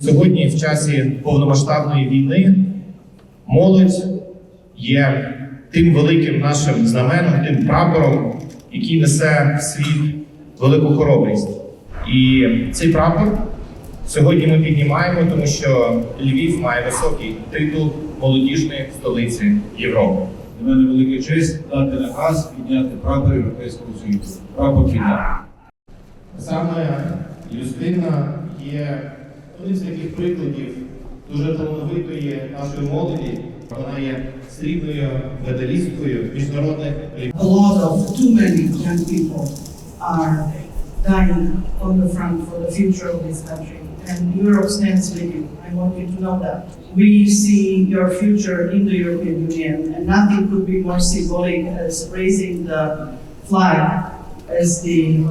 Сьогодні, в часі повномасштабної війни, молодь є тим великим нашим знаменом, тим прапором, який несе в світ велику хоробрість. І цей прапор сьогодні ми піднімаємо, тому що Львів має високий титул молодіжної столиці Європи. Для мене велика честь дати наказ підняти прапор Європейського Союзу. Прапор війна. Саме Юстина є одним з таких прикладів дуже талановитої нашої молоді. Вона є срібною медалісткою міжнародних a lot of too many young people are dying on the front for the future of this country. And Europe stands with you. I want you to know that. We see your future in the European Union, and nothing could be more symbolic as raising the flag as the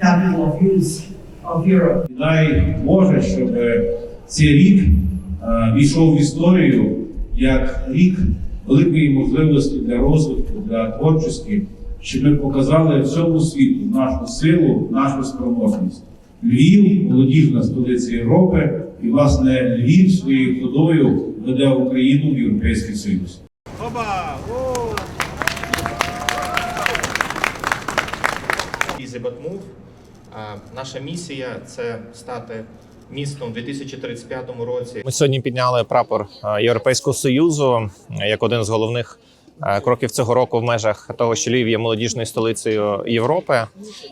capital of youth of Europe. І Дай Боже, щоб цей рік війшов в історію як рік великої можливості для розвитку, для творчості, щоб ми показали всьому світу нашу силу, нашу спроможність. Львів, молодіжна столиця Європи, і власне Львів своєю ходою веде Україну в Європейський Союз. Easy But Move. Наша місія це стати містом у 2035 році. Ми сьогодні підняли прапор е, Європейського союзу е, як один з головних кроків цього року в межах того, що Львів є молодіжною столицею Європи.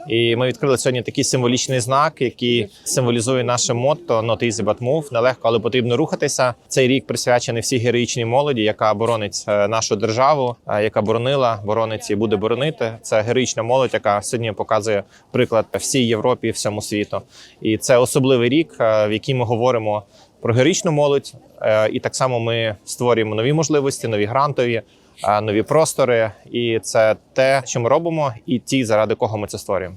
І ми відкрили сьогодні такий символічний знак, який символізує наше мотто «Not easy, but move» – нелегко, але потрібно рухатися. Цей рік присвячений всій героїчній молоді, яка боронить е, нашу державу, е, яка боронила, боронить і буде боронити. Це героїчна молодь, яка сьогодні показує приклад всій Європі і всьому світу. І це особливий рік, е, в який ми говоримо про героїчну молодь. Е, І так само ми створюємо нові можливості, нові грантові, е, нові простори. І це те, що ми робимо, і ті, заради кого ми це створюємо.